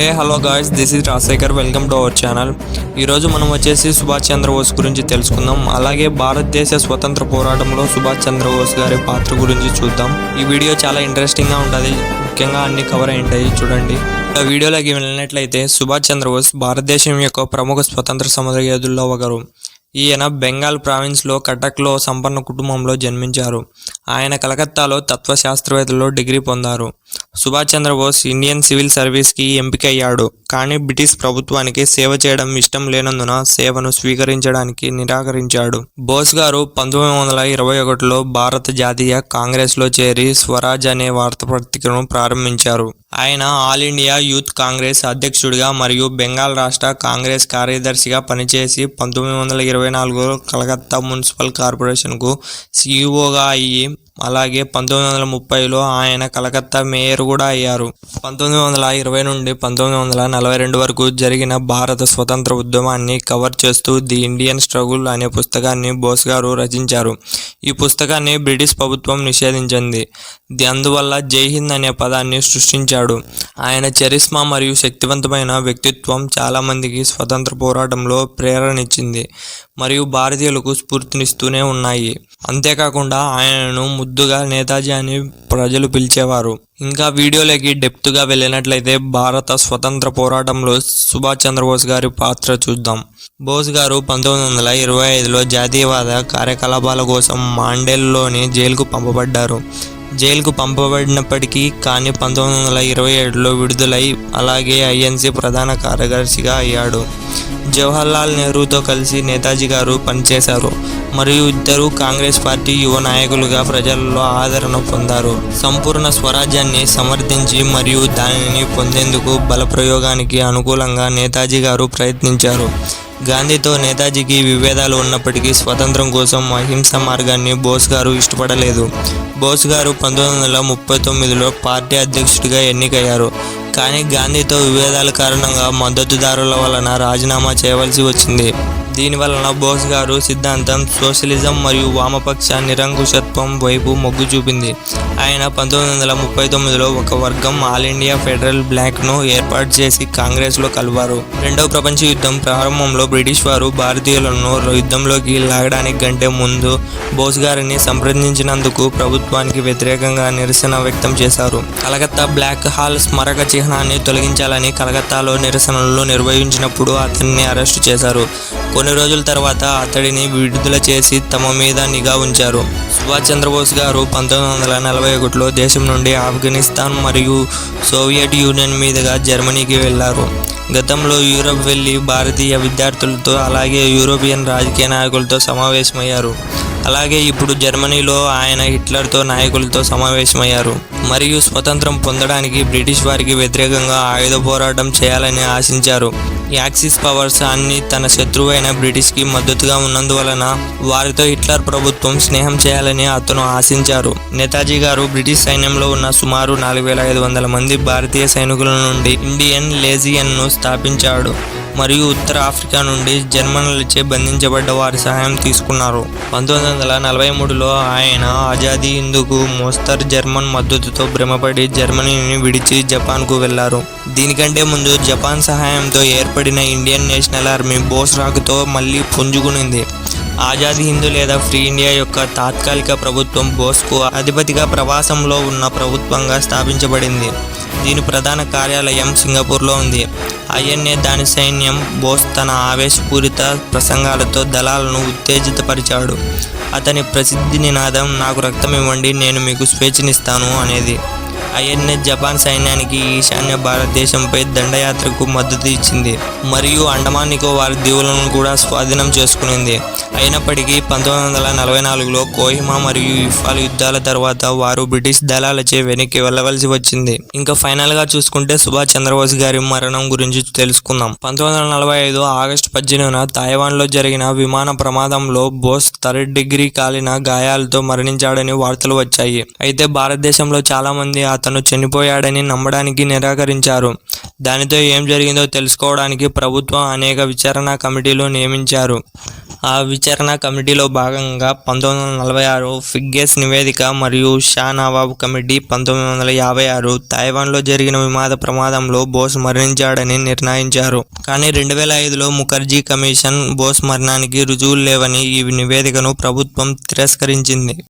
Hey hello guys this is Rajasekhar welcome to our channel ఈరోజు మనం వచ్చేసి సుభాష్ చంద్రబోస్ గురించి తెలుసుకుందాం. అలాగే భారతదేశ స్వతంత్ర పోరాటంలో సుభాష్ చంద్రబోస్ గారి పాత్ర గురించి చూద్దాం. ఈ వీడియో చాలా ఇంట్రెస్టింగ్గా ఉంటుంది. ముఖ్యంగా అన్ని కవర్ అయి ఉంటాయి చూడండి. ఆ వీడియోలోకి వెళ్ళినట్లయితే సుభాష్ చంద్రబోస్ భారతదేశం యొక్క ప్రముఖ స్వతంత్ర సమరయోధుల్లో ఒకరు. ఈయన బెంగాల్ ప్రావిన్స్లో కటక్లో సంపన్న కుటుంబంలో జన్మించారు. ఆయన కలకత్తాలో తత్వశాస్త్రవేత్తలో డిగ్రీ పొందారు. సుభాష్ చంద్రబోస్ ఇండియన్ సివిల్ సర్వీస్కి ఎంపికయ్యాడు. కానీ బ్రిటిష్ ప్రభుత్వానికి సేవ చేయడం ఇష్టం లేనందున సేవను స్వీకరించడానికి నిరాకరించాడు. బోస్ గారు పంతొమ్మిది వందల ఇరవై ఒకటిలో భారత జాతీయ కాంగ్రెస్లో చేరి స్వరాజ్ అనే వార్తాపత్రికను ప్రారంభించారు. ఆయన ఆల్ ఇండియా యూత్ కాంగ్రెస్ అధ్యక్షుడిగా మరియు బెంగాల్ రాష్ట్ర కాంగ్రెస్ కార్యదర్శిగా పనిచేసి పంతొమ్మిది వందల ఇరవై నాలుగులో కలకత్తా మున్సిపల్ కార్పొరేషన్కు సీఈఓగా అయ్యి అలాగే పంతొమ్మిది వందల ముప్పైలో ఆయన కలకత్తా మేయర్ కూడా అయ్యారు. పంతొమ్మిది వందల ఇరవై నుండి పంతొమ్మిది వందల నలభై రెండు వరకు జరిగిన భారత స్వతంత్ర ఉద్యమాన్ని కవర్ చేస్తూ ది ఇండియన్ స్ట్రగుల్ అనే పుస్తకాన్ని బోస్ గారు రచించారు. ఈ పుస్తకాన్ని బ్రిటిష్ ప్రభుత్వం నిషేధించింది. ది అందువల్ల జై హింద్ అనే పదాన్ని సృష్టించాడు. ఆయన చరిస్మా మరియు శక్తివంతమైన వ్యక్తిత్వం చాలామందికి స్వతంత్ర పోరాటంలో ప్రేరణిచ్చింది మరియు భారతీయులకు స్ఫూర్తినిస్తూనే ఉన్నాయి. అంతేకాకుండా ఆయనను ముద్దుగా నేతాజీ అని ప్రజలు పిలిచేవారు. ఇంకా వీడియోలోకి డెప్త్గా వెళ్ళినట్లయితే భారత స్వతంత్ర పోరాటంలో సుభాష్ చంద్రబోస్ గారి పాత్ర చూద్దాం. బోస్ గారు పంతొమ్మిది వందల ఇరవై ఐదులో జాతీయవాద కార్యకలాపాల కోసం మాండేల్లోని జైలుకు పంపబడ్డారు. జైలుకు పంపబడినప్పటికీ కానీ పంతొమ్మిది వందల ఇరవై ఏడులో విడుదలై అలాగే ఐఎన్సీ ప్రధాన కార్యదర్శిగా అయ్యాడు. జవహర్లాల్ నెహ్రూతో కలిసి నేతాజీ గారు పనిచేశారు. మరియు ఇద్దరు కాంగ్రెస్ పార్టీ యువ నాయకులుగా ప్రజల్లో ఆదరణ పొందారు. సంపూర్ణ స్వరాజ్యాన్ని సమర్థించి మరియు దానిని పొందేందుకు బలప్రయోగానికి అనుకూలంగా నేతాజీ గారు ప్రయత్నించారు. గాంధీతో నేతాజీకి విభేదాలు ఉన్నప్పటికీ స్వతంత్రం కోసం అహింస మార్గాన్ని బోస్ గారు ఇష్టపడలేదు. బోస్ గారు పంతొమ్మిది వందల ముప్పై తొమ్మిదిలో పార్టీ అధ్యక్షుడిగా ఎన్నికయ్యారు. కానీ గాంధీతో విభేదాల కారణంగా మద్దతుదారుల వలన రాజీనామా చేయవలసి వచ్చింది. దీని వలన బోస్ గారు సిద్ధాంతం సోషలిజం మరియు వామపక్ష నిరంకుశత్వం వైపు మొగ్గు చూపింది. ఆయన పంతొమ్మిది వందల ముప్పై తొమ్మిదిలో ఒక వర్గం ఆల్ ఇండియా ఫెడరల్ బ్లాక్ను ఏర్పాటు చేసి కాంగ్రెస్లో కలిపారు. రెండవ ప్రపంచ యుద్ధం ప్రారంభంలో బ్రిటిష్ వారు భారతీయులను యుద్ధంలోకి లాగడానికి గంటే ముందు బోస్ గారిని సంప్రదించినందుకు ప్రభుత్వానికి వ్యతిరేకంగా నిరసన వ్యక్తం చేశారు. కలకత్తా బ్లాక్ హాల్ స్మారక చిహ్నాన్ని తొలగించాలని కలకత్తాలో నిరసనలు నిర్వహించినప్పుడు అతన్ని అరెస్టు చేశారు. కొన్ని రోజుల తర్వాత అతడిని విడుదల చేసి తమ మీద నిఘా ఉంచారు. సుభాష్ చంద్రబోస్ గారు పంతొమ్మిది వందల నలభై ఒకటిలో దేశం నుండి ఆఫ్ఘనిస్తాన్ మరియు సోవియట్ యూనియన్ మీదుగా జర్మనీకి వెళ్ళారు. గతంలో యూరప్ వెళ్ళి భారతీయ విద్యార్థులతో అలాగే యూరోపియన్ రాజకీయ నాయకులతో సమావేశమయ్యారు. అలాగే ఇప్పుడు జర్మనీలో ఆయన హిట్లర్తో నాయకులతో సమావేశమయ్యారు. మరియు స్వతంత్రం పొందడానికి బ్రిటిష్ వారికి వ్యతిరేకంగా ఆయుధ పోరాటం చేయాలని ఆశించారు. యాక్సిస్ పవర్స్ అన్ని తన శత్రువైన బ్రిటిష్కి మద్దతుగా ఉన్నందువలన వారితో హిట్లర్ ప్రభుత్వం స్నేహం చేయాలని అతను ఆశించారు. నేతాజీ గారు బ్రిటిష్ సైన్యంలో ఉన్న సుమారు నాలుగు వేల ఐదు వందల మంది భారతీయ సైనికుల నుండి ఇండియన్ లేజియన్ను స్థాపించాడు. మరియు ఉత్తర ఆఫ్రికా నుండి జర్మన్లచే బంధించబడ్డ వారి సహాయం తీసుకున్నారు. పంతొమ్మిది వందల నలభై మూడులో ఆయన ఆజాదీ ఇందుకు మోస్తర్ జర్మన్ మద్దతుతో భ్రమపడి జర్మనీని విడిచి జపాన్కు వెళ్ళారు దీనికంటే ముందు జపాన్ సహాయంతో ఏర్పడిన ఇండియన్ నేషనల్ ఆర్మీ బోస్ రాకుతో మళ్ళీ పుంజుకునింది. ఆజాదీ హిందూ లేదా ఫ్రీ ఇండియా యొక్క తాత్కాలిక ప్రభుత్వం బోస్కు అధిపతిగా ప్రవాసంలో ఉన్న ప్రభుత్వంగా స్థాపించబడింది. దీని ప్రధాన కార్యాలయం సింగపూర్లో ఉంది. ఐఎన్ఏ దాని సైన్యం బోస్ తన ఆవేశపూరిత ప్రసంగాలతో దళాలను ఉత్తేజితపరిచాడు. అతని ప్రసిద్ధి నినాదం నాకు రక్తం ఇవ్వండి నేను మీకు స్వేచ్ఛనిస్తాను అనేది. ఐఎన్ఏ జపాన్ సైన్యానికి ఈశాన్య భారతదేశంపై దండయాత్రకు మద్దతు ఇచ్చింది. మరియు అండమాన్ నికోబార్ దీవులను కూడా స్వాధీనం చేసుకునింది. అయినప్పటికీ పంతొమ్మిది వందల నలభై నాలుగులో కోహిమా మరియు ఇఫాల్ యుద్ధాల తర్వాత వారు బ్రిటిష్ దళాలచే వెనక్కి వెళ్ళవలసి వచ్చింది. ఇంకా ఫైనల్గా చూసుకుంటే సుభాష్ చంద్రబోస్ గారి మరణం గురించి తెలుసుకుందాం. పంతొమ్మిది వందల నలభై ఐదు ఆగస్టు పద్దెనిమిదిన తాయివాన్లో జరిగిన విమాన ప్రమాదంలో బోస్ థర్డ్ డిగ్రీ కాలిన గాయాలతో మరణించాడని వార్తలు వచ్చాయి. అయితే భారతదేశంలో చాలా మంది అతను చనిపోయాడని నమ్మడానికి నిరాకరించారు. దానితో ఏం జరిగిందో తెలుసుకోవడానికి ప్రభుత్వం అనేక విచారణ కమిటీలు నియమించారు. ఆ విచారణ కమిటీలో భాగంగా పంతొమ్మిది వందల నలభై ఆరు ఫిగ్గెస్ నివేదిక మరియు షా నవాబ్ కమిటీ పంతొమ్మిది వందల యాభై ఆరు తైవాన్లో జరిగిన విమాద ప్రమాదంలో బోస్ మరణించాడని నిర్ణయించారు. కానీ రెండు వేల ఐదులో ముఖర్జీ కమిషన్ బోస్ మరణానికి రుజువులు లేవని ఈ నివేదికను ప్రభుత్వం తిరస్కరించింది.